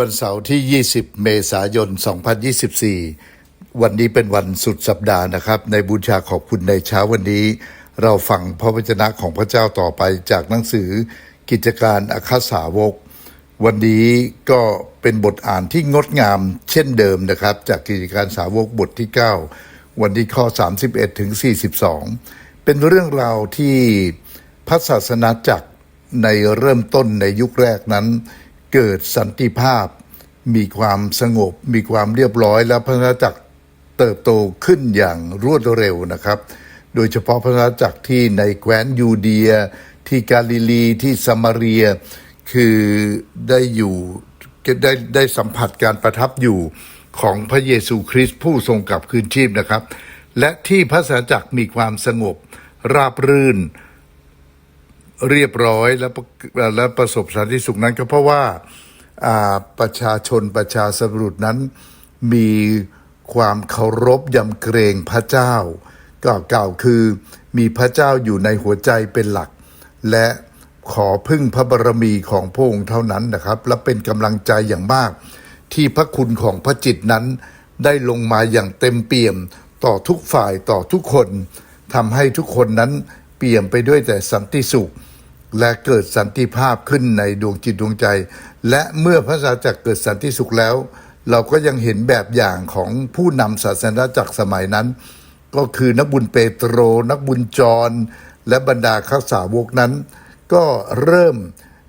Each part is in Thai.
วันเสาร์ที่ 20 เมษายน 2024 วันนี้เป็นวันสุดสัปดาห์นะครับ ในบูชาขอบคุณในเช้าวันนี้ เราฟังพระวจนะของพระเจ้าต่อไปจากหนังสือกิจการอาคาสาวก วันนี้ก็เป็นบทอ่านที่งดงามเช่นเดิมนะครับ จากกิจการสาวกบทที่ 9 วันที่ข้อ 31 ถึง 42 เป็นเรื่องราวที่พระศาสนาจักรในเริ่มต้นในยุคแรกนั้น เกิดสันติภาพ มีความสงบ มีความเรียบร้อย และพระศาสนาจักรเติบโตขึ้นอย่างรวดเร็วนะครับ โดยเฉพาะพระศาสนาจักรที่ในแคว้นยูเดีย ที่กาลิลีที่สมาเรีย คือได้อยู่ได้ได้สัมผัสการประทับอยู่ของพระเยซูคริสต์ผู้ทรงกลับคืนชีพนะครับ และที่พระสาจักรมีความสงบราบรื่น เรียบร้อยและและประสบสันติสุขนั้นก็เพราะว่าอ่าประชาชนประชาสรุษนั้น มีความเคารพยำเกรงพระเจ้าก็กล่าวคือมีพระเจ้าอยู่ในหัวใจเป็นหลัก และขอพึ่งพระบารมีของพระองค์เท่านั้นนะครับ และเป็นกำลังใจอย่างมาก ที่พระคุณของพระจิตนั้นได้ลงมาอย่างเต็มเปี่ยมต่อทุกฝ่ายต่อทุกคนทำให้ทุกคนนั้นเปี่ยมไปด้วยแต่สันติสุข และเกิดสันติภาพขึ้นในดวงจิตดวงใจ และเมื่อพระศาสนาจักรเกิดสันติสุขแล้ว เราก็ยังเห็นแบบอย่างของผู้นำศาสนาจักรสมัยนั้น ก็คือนักบุญเปโตร นักบุญจร และบรรดาข้าสาวกนั้น ก็เริ่ม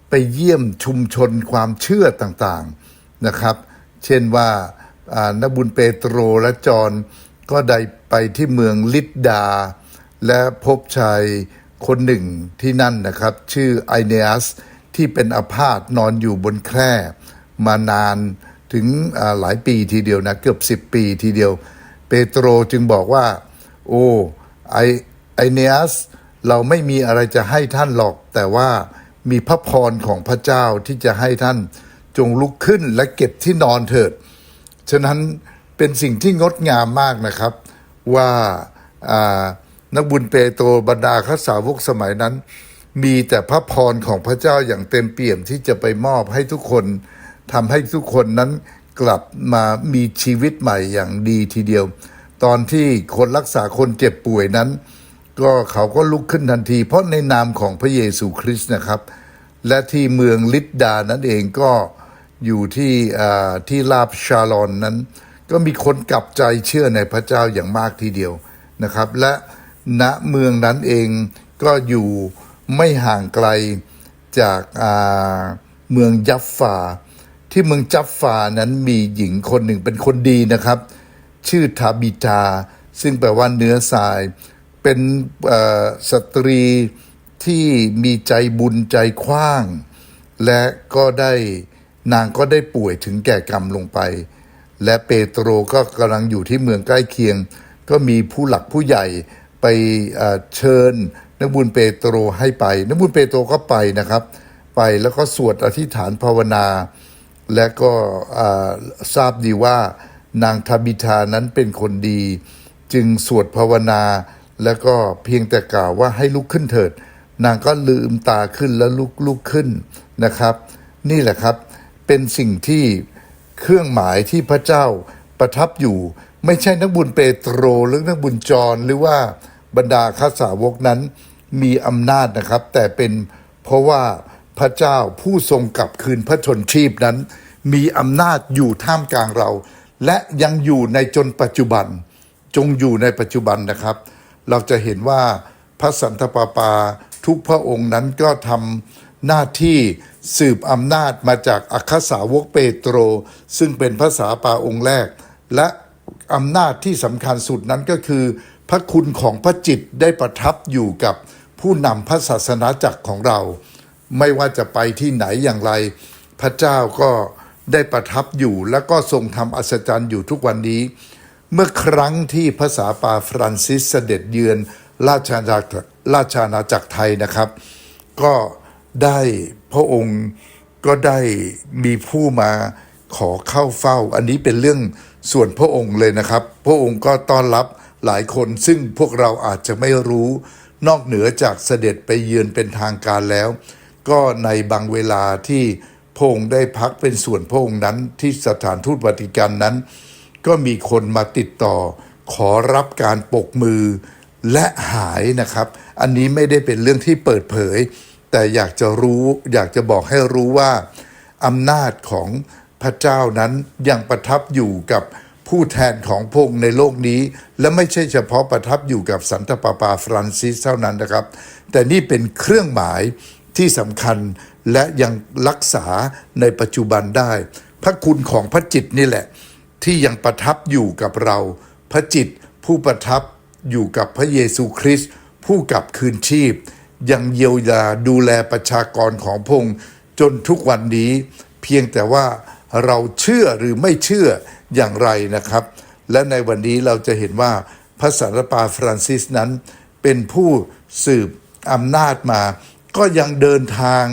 ไปเยี่ยมชุมชนความเชื่อต่างๆนะครับ เช่นว่านักบุญเปโตรและจอห์นก็ได้ไปที่เมืองลิดดา และพบชาย คนหนึ่งที่นั่นนะครับ ชื่อไอเนอัสที่เป็นอาพาธนอนอยู่บนแคร่มานานถึงหลายปีทีเดียวนะ เกือบ 10 ปีทีเดียว เปโตรจึงบอกว่า โอ้ไอไอเนอัสเราไม่มีอะไรจะให้ท่านหรอก แต่ว่ามีพระพรของพระเจ้าที่จะให้ท่านจงลุกขึ้นและเก็บที่นอนเถิด ฉะนั้นเป็นสิ่งที่งดงามมากนะครับว่าอ่า นักบุญเปโตรบรรดาข้าสาวกสมัยนั้น มีแต่พระพรของพระเจ้าอย่างเต็มเปี่ยมที่จะไปมอบให้ทุกคนทำให้ทุกคนนั้นกลับมามีชีวิตใหม่อย่างดีทีเดียว ตอนที่คนรักษาคนเจ็บป่วยนั้น ก็เขาก็ลุกขึ้นทันที เพราะในนามของพระเยซูคริสต์นะครับ และที่เมืองลิดดานั้นเองก็อยู่ที่ที่ลาบชาลอนนั้น ก็มีคนกลับใจเชื่อในพระเจ้าอย่างมากทีเดียวนะครับ และ ณเมืองนั้นเองก็อยู่ไม่ห่างไกลจากาเมืองยัฟฟา ที่เมืองจัฟฟานั้นมีหญิงคนหนึ่งเป็นคนดีนะครับ ชื่อทาบิตาซึ่งแปลว่าเนื้อทราย เป็นสตรีที่มีใจบุญใจกว้าง และก็ได้นางก็ได้ป่วยถึงแก่กรรมลงไป และเปโตรก็กำลังอยู่ที่เมืองใกล้เคียง ก็มีผู้หลักผู้ใหญ่ ไปเชิญนักบุญเปโตรให้ไป นักบุญเปโตรก็ไปนะครับ ไปแล้วก็สวดอธิษฐานภาวนา และก็ทราบดีว่านางทาบิทานั้นเป็นคนดี จึงสวดภาวนา แล้วก็เพียงแต่กล่าวว่าให้ลุกขึ้นเถิด นางก็ลืมตาขึ้นแล้วลุกลุกขึ้นนะครับ นี่แหละครับเป็นสิ่งที่เครื่องหมายที่พระเจ้าประทับอยู่ ไม่ใช่นักบุญเปโตรหรือนักบุญจรหรือว่า บรรดาข้าสาวกนั้นมีอำนาจนะครับ แต่เป็นเพราะว่าพระเจ้าผู้ทรงกลับคืนพระชนชีพนั้น มีอำนาจอยู่ท่ามกลางเรา และยังอยู่ในจนปัจจุบัน จงอยู่ในปัจจุบันนะครับ เราจะเห็นว่าพระสันตะปาปาทุกพระองค์นั้นก็ทำหน้าที่สืบอำนาจมาจากอัคสาวกเปโตร ซึ่งเป็นภาษาปาองค์แรก และอำนาจที่สำคัญสุดนั้นก็คือ พระคุณของพระจิตได้ประทับอยู่กับผู้นำพระศาสนาจักรของเรา ไม่ว่าจะไปที่ไหนอย่างไร พระเจ้าก็ได้ประทับอยู่และก็ทรงทำอัศจรรย์อยู่ทุกวันนี้ เมื่อครั้งที่ภาษาปาฟรานซิสเสด็จเยือนราชอาณาจักรราชอาณาจักรไทยนะครับ ก็ได้พระองค์ก็ได้มีผู้มาขอเข้าเฝ้า อันนี้เป็นเรื่องส่วนพระองค์เลยนะครับ พระองค์ก็ต้อนรับ หลายคนซึ่งพวกเราอาจจะไม่รู้ นอกเหนือจากเสด็จไปเยือนเป็นทางการแล้ว ก็ในบางเวลาที่พงค์ได้พักเป็นส่วนพงค์นั้นที่สถานทูตวาติกันนั้น ก็มีคนมาติดต่อ ขอรับการปกมือและหายนะครับ อันนี้ไม่ได้เป็นเรื่องที่เปิดเผย แต่อยากจะรู้อยากจะบอกให้รู้ว่าอำนาจของพระเจ้านั้นยังประทับอยู่กับ ผู้แทนของพงค์ในโลกนี้ และไม่ใช่เฉพาะประทับอยู่กับสันตปาปาฟรานซิสเท่านั้นนะครับ แต่นี่เป็นเครื่องหมายที่สำคัญและยังรักษาในปัจจุบันได้ พระคุณของพระจิตนี่แหละ ที่ยังประทับอยู่กับเรา พระจิตผู้ประทับอยู่กับพระเยซูคริสต์ผู้กลับคืนชีพ ยังเยียวยาดูแลประชากรของพงค์จนทุกวันนี้ เพียงแต่ว่า เราเชื่อหรือไม่เชื่ออย่างไรนะครับ และในวันนี้เราจะเห็นว่าพระสันตะปาฟรานซิสนั้น เป็นผู้สืบอำนาจมา ก็ยังเดินทาง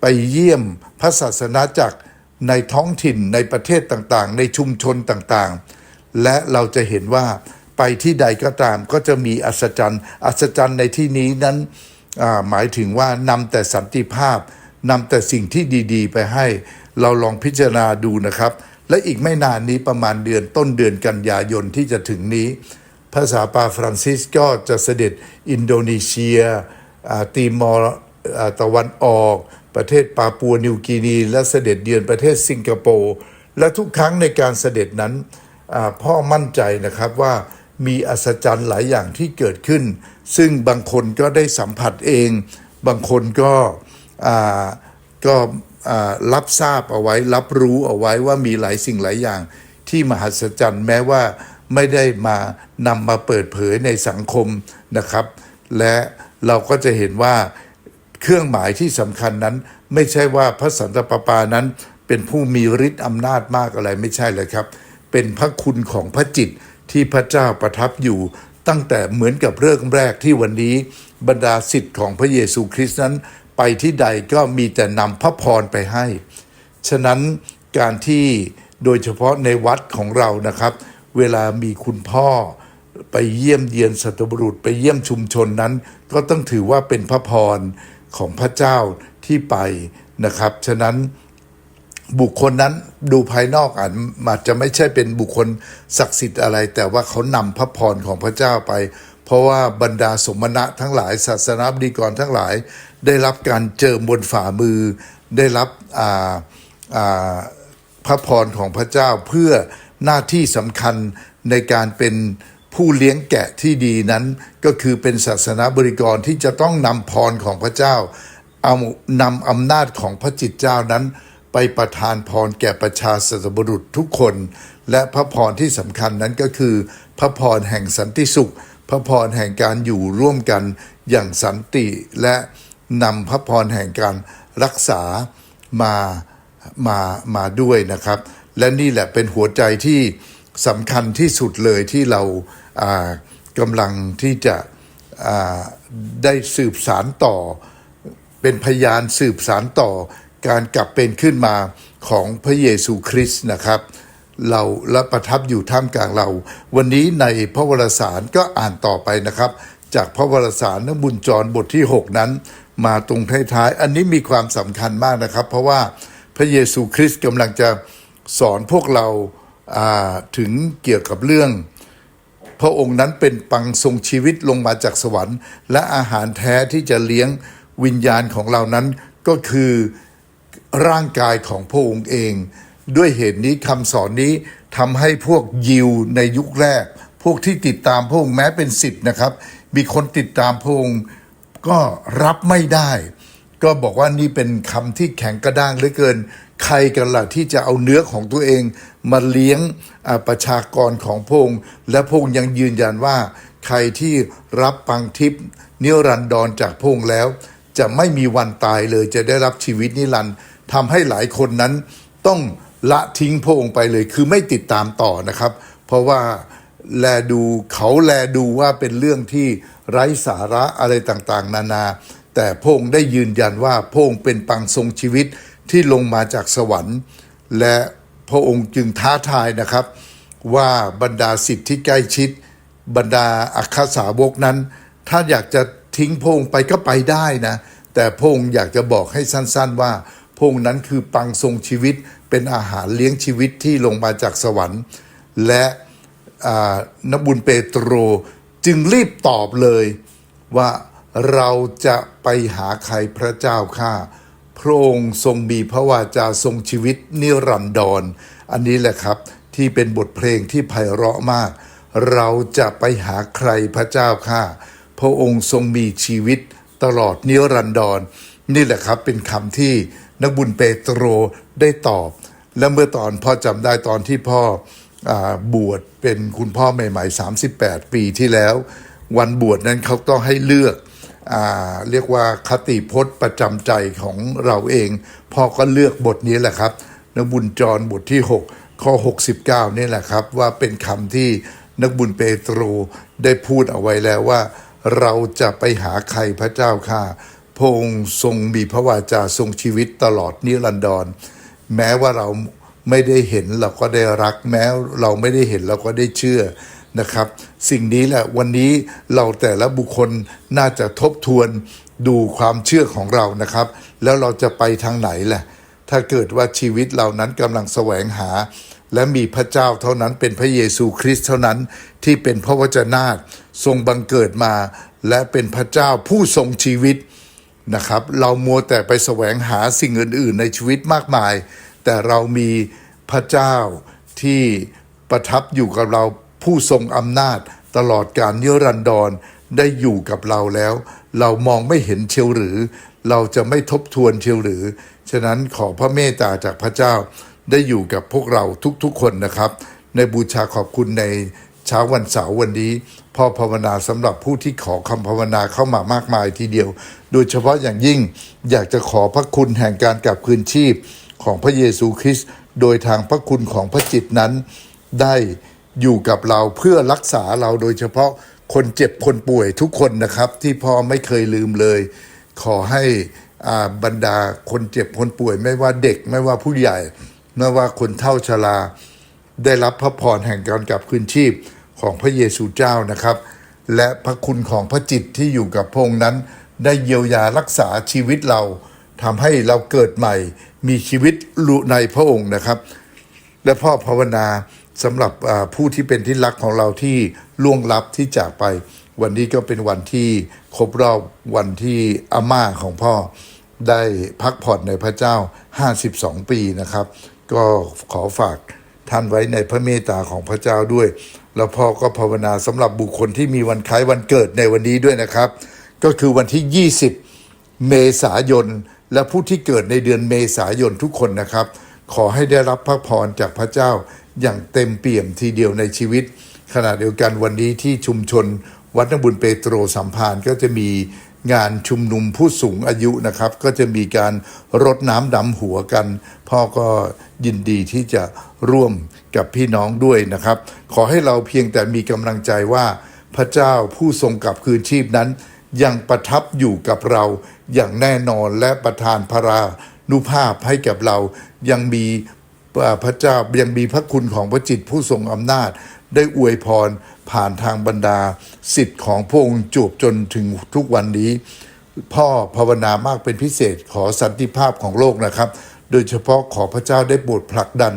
ไปเยี่ยมพระศาสนาจักรในท้องถิ่นในประเทศต่างๆ ในชุมชนต่างๆ และเราจะเห็นว่าไปที่ใดก็ตามก็จะมีอัศจรรย์ อัศจรรย์ในที่นี้นั้นหมายถึงว่านำแต่สันติภาพ นำแต่สิ่งที่ดีๆ ไปให้ เราลองพิจารณาดูนะครับ และอีกไม่นานนี้ประมาณเดือนต้นเดือนกันยายนที่จะถึงนี้ ภาษาปาฟรานซิสก็จะเสด็จอินโดนีเซียตีมอร์ตะวันออก ประเทศปาปัวนิวกินี และเสด็จเยือนประเทศสิงคโปร์และทุกครั้งในการเสด็จนั้นพ่อมั่นใจนะครับว่ามีอัศจรรย์หลายอย่างที่เกิดขึ้น ซึ่งบางคนก็ได้สัมผัสเอง บางคนก็ ก็รับทราบเอาไว้ รับรู้เอาไว้ว่ามีหลายสิ่งหลายอย่าง ที่มหัศจรรย์แม้ว่าไม่ได้มานำมาเปิดเผยในสังคมนะครับ และเราก็จะเห็นว่าเครื่องหมายที่สำคัญนั้น ไม่ใช่ว่าพระสันตะปาปานั้น เป็นผู้มีฤทธิ์อำนาจมากอะไรไม่ใช่เลยครับ เป็นพระคุณของพระจิตที่พระเจ้าประทับอยู่ ตั้งแต่เหมือนกับเริ่มแรกที่วันนี้บรรดาสิทธิ์ของพระเยซูคริสต์นั้น ไปที่ใดก็มีแต่นำพระพรไปให้ ฉะนั้นการที่โดยเฉพาะในวัดของเรานะครับ เวลามีคุณพ่อไปเยี่ยมเยียนสัตบุรุษไปเยี่ยมชุมชนนั้น ก็ต้องถือว่าเป็นพระพรของพระเจ้าที่ไปนะครับ ฉะนั้นบุคคลนั้นดูภายนอกอาจอาจจะไม่ใช่เป็นบุคคลศักดิ์สิทธิ์อะไร แต่ว่าเขานำพระพรของพระเจ้าไป เพราะว่าบรรดาสมณะทั้งหลาย ศาสนาบดีกรทั้งหลาย ได้รับการเจิมบนฝ่ามือ ได้รับพระพรของพระเจ้าเพื่อหน้าที่สำคัญในการเป็นผู้เลี้ยงแกะที่ดีนั้นก็คือเป็นศาสนาบริกรที่จะต้องนำพรของพระเจ้าเอานำอำนาจของพระจิตเจ้านั้น ไปประทานพรแก่ประชาสัตบุรุษทุกคน และพระพรที่สำคัญนั้นก็คือ พระพรแห่งสันติสุข พระพรแห่งการอยู่ร่วมกันอย่างสันติและนำพระพรแห่งการรักษามามามาด้วยนะครับ และนี่แหละเป็นหัวใจที่สำคัญที่สุดเลยที่เรากำลังที่จะได้สืบสารต่อ เป็นพยานสืบสารต่อการกลับเป็นขึ้นมาของพระเยซูคริสต์นะครับ เราและประทับอยู่ท่ามกลางเรา วันนี้ในพระวรสารก็อ่านต่อไปนะครับ จากพระวรสารนบุญจรบทที่ 6 นั้น มาตรงท้ายๆ อันนี้มีความสำคัญมากนะครับ เพราะว่าพระเยซูคริสต์กำลังจะสอนพวกเราาถึงเกี่ยวกับเรื่อง พระองค์นั้นเป็นปังทรงชีวิตลงมาจากสวรรค์ และอาหารแท้ที่จะเลี้ยงวิญญาณของเรานั้นก็คือร่างกายของพระองค์เอง ด้วยเหตุนี้คำสอนนี้ทำให้พวกยิวในยุคแรก พวกที่ติดตามพระองค์แม้เป็นสิทธ์นะครับ มีคนติดตามพระองค์ก็รับไม่ได้ ก็บอกว่านี่เป็นคำที่แข็งกระด้างเหลือเกิน ใครกันล่ะที่จะเอาเนื้อของตัวเองมาเลี้ยงประชากรของพระองค์และพระองค์ยังยืนยันว่า ใครที่รับปังทิพย์นิรันดรจากพระองค์แล้ว จะไม่มีวันตายเลยจะได้รับชีวิตนิรันดร์ทำให้หลายคนนั้นต้อง ละทิ้งพระองค์ไปเลย คือไม่ติดตามต่อนะครับ เพราะว่าแลดูเขาแลดูว่าเป็นเรื่องที่ไร้สาระอะไรต่างๆ นานา แต่พระองค์ได้ยืนยันว่าพระองค์เป็นปังทรงชีวิตที่ลงมาจากสวรรค์ และพระองค์จึงท้าทายนะครับ ว่าบรรดาสิทธิ์ที่ใกล้ชิด บรรดาอัครสาวกนั้น ถ้าอยากจะทิ้งพระองค์ไปก็ไปได้นะ แต่พระองค์อยากจะบอกให้สั้นๆว่าพระองค์นั้นคือปังทรงชีวิต เป็นอาหารเลี้ยงชีวิตที่ลงมาจากสวรรค์ และนบุญเปโตรจึงรีบตอบเลยว่าเราจะไปหาใครพระเจ้าข้าพระองค์ทรงมีพระวาจาทรงชีวิตนิรันดรอันนี้แหละครับที่เป็นบทเพลงที่ไพเราะมาก เราจะไปหาใครพระเจ้าข้าพระองค์ทรงมีชีวิตตลอดนิรันดรนี่แหละครับเป็นคำที่นักบุญเปโตรได้ตอบ และเมื่อตอนพ่อจำได้ตอนที่พ่ออบวชเป็นคุณพ่อใหม่ ๆ 38 ปีที่แล้ว วันบวชนั้นเขาต้องให้เลือกอเรียกว่าคติพจน์ประจำใจของเราเอง พ่อก็เลือกบทนี้แหละครับนักบุญจรบทที่ 6 ข้อ 69 นี่แหละครับ ว่าเป็นคำที่นักบุญเปโตรได้พูดเอาไว้แล้วว่า เราจะไปหาใครพระเจ้าข้าพระองค์ทรงมีพระวาจาทรงชีวิตตลอดนิรันดร แม้ว่าเราไม่ได้เห็นเราก็ได้รัก แม้เราไม่ได้เห็นเราก็ได้เชื่อนะครับ สิ่งนี้แหละวันนี้เราแต่ละบุคคลน่าจะทบทวนดูความเชื่อของเรานะครับ แล้วเราจะไปทางไหนแหละถ้าเกิดว่าชีวิตเรานั้นกำลังแสวงหา และมีพระเจ้าเท่านั้นเป็นพระเยซูคริสต์เท่านั้นที่เป็นพระวจนะทรงบังเกิดมา และเป็นพระเจ้าผู้ทรงชีวิต นะครับ เรามัวแต่ไปแสวงหาสิ่งอื่น ๆ ในชีวิตมากมาย แต่เรามีพระเจ้าที่ประทับอยู่กับเราผู้ทรงอำนาจตลอดการนิรันดรได้อยู่กับเราแล้ว เรามองไม่เห็นเชียวหรือ เราจะไม่ทบทวนเชียวหรือ ฉะนั้นขอพระเมตตาจากพระเจ้าได้อยู่กับพวกเราทุกๆคนนะครับ ในบูชาขอบคุณในเช้าวันเสาร์วันนี้ พ่อภาวนาสำหรับผู้ที่ขอคำภาวนาเข้ามามากมายทีเดียว โดยเฉพาะอย่างยิ่งอยากจะขอพระคุณแห่งการกลับคืนชีพของพระเยซูคริสต์โดยทางพระคุณของพระจิตนั้น ได้อยู่กับเราเพื่อรักษาเราโดยเฉพาะคนเจ็บคนป่วยทุกคนนะครับ ที่พ่อไม่เคยลืมเลย ขอให้อาบรรดาคนเจ็บคนป่วย ไม่ว่าเด็กไม่ว่าผู้ใหญ่ ไม่ว่าคนเฒ่าชราได้รับพระพรแห่งการกลับคืนชีพ ของพระเยซูเจ้านะครับ และพระคุณของพระจิตที่อยู่กับพระองค์นั้น ได้เยียวยารักษาชีวิตเราทำให้เราเกิดใหม่ มีชีวิตในพระองค์นะครับ และพ่อภาวนาสำหรับผู้ที่เป็นที่รักของเราที่ล่วงลับที่จากไป วันนี้ก็เป็นวันที่ครบรอบวันที่อาม่าของพ่อได้พักผ่อนในพระเจ้า 52 ปีนะครับ ก็ขอฝากท่านไว้ในพระเมตตาของพระเจ้าด้วย แล้วพ่อก็ภาวนาสำหรับบุคคลที่มีวันคล้ายวันเกิดในวันนี้ด้วยนะครับ ก็คือวันที่ 20 เมษายน และผู้ที่เกิดในเดือนเมษายนทุกคนนะครับ ขอให้ได้รับพระพรจากพระเจ้าอย่างเต็มเปี่ยมทีเดียวในชีวิต ขณะเดียวกันวันนี้ที่ชุมชน วัดนบุญเปโตรสัมพันธ์ก็จะมีงานชุมนุมผู้สูงอายุนะครับ ก็จะมีการรดน้ำดำหัวกัน พ่อก็ยินดีที่จะร่วม กับพี่น้องด้วยนะครับ ขอให้เราเพียงแต่มีกำลังใจว่าพระเจ้าผู้ทรงกลับคืนชีพนั้น ยังประทับอยู่กับเราอย่างแน่นอนและประทานพระรานุภาพให้กับเรายังมีพระเจ้ายังมีพระคุณของพระจิตผู้ทรงอำนาจ ได้อวยพรผ่านทางบรรดา สิทธิ์ของพระองค์จวบจนถึงทุกวันนี้ พ่อภาวนามากเป็นพิเศษขอสันติภาพของโลกนะครับ โดยเฉพาะขอพระเจ้าได้โปรดผลักดัน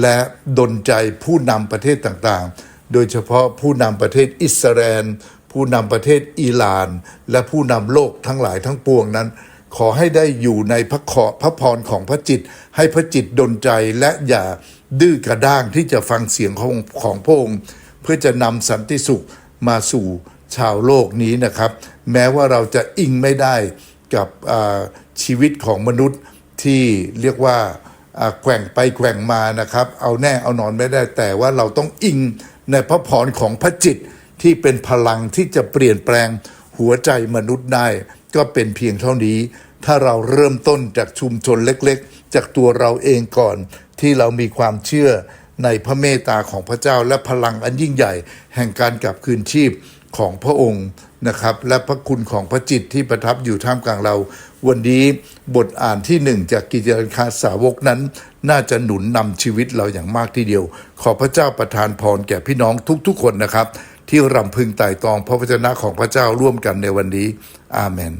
และดลใจผู้นำประเทศต่างๆ โดยเฉพาะผู้นำประเทศอิสราเอลผู้นำประเทศอิหร่าน และผู้นำโลกทั้งหลายทั้งปวงนั้น ขอให้ได้อยู่ในพระขอพระพรของพระจิต ให้พระจิตดลใจและอย่าดื้อกระด้างที่จะฟังเสียงของของพระองค์เพื่อจะนำสันติสุขมาสู่ชาวโลกนี้นะครับ แม้ว่าเราจะอิงไม่ได้กับอาชีวิตของมนุษย์ที่เรียกว่าอ่า แกว่งไปแกว่งมานะครับ เอาแน่เอานอนไม่ได้ แต่ว่าเราต้องอิงในพระพรของพระจิตที่เป็นพลังที่จะเปลี่ยนแปลงหัวใจมนุษย์ได้ ก็เป็นเพียงเท่านี้ ถ้าเราเริ่มต้นจากชุมชนเล็กๆ จากตัวเราเองก่อน ที่เรามีความเชื่อในพระเมตตาของพระเจ้าและพลังอันยิ่งใหญ่ แห่งการกลับคืนชีพของพระองค์ นะครับ และพระคุณของพระจิตที่ประทับอยู่ท่ามกลางเรา วันนี้บทอ่านที่หนึ่งจากกิจการคาสาวกนั้น น่าจะหนุนนำชีวิตเราอย่างมากทีเดียว ขอพระเจ้าประทานพรแก่พี่น้องทุกๆคนนะครับ ที่รำพึงไต่ตองพระวจนะของพระเจ้าร่วมกันในวันนี้ อาเมน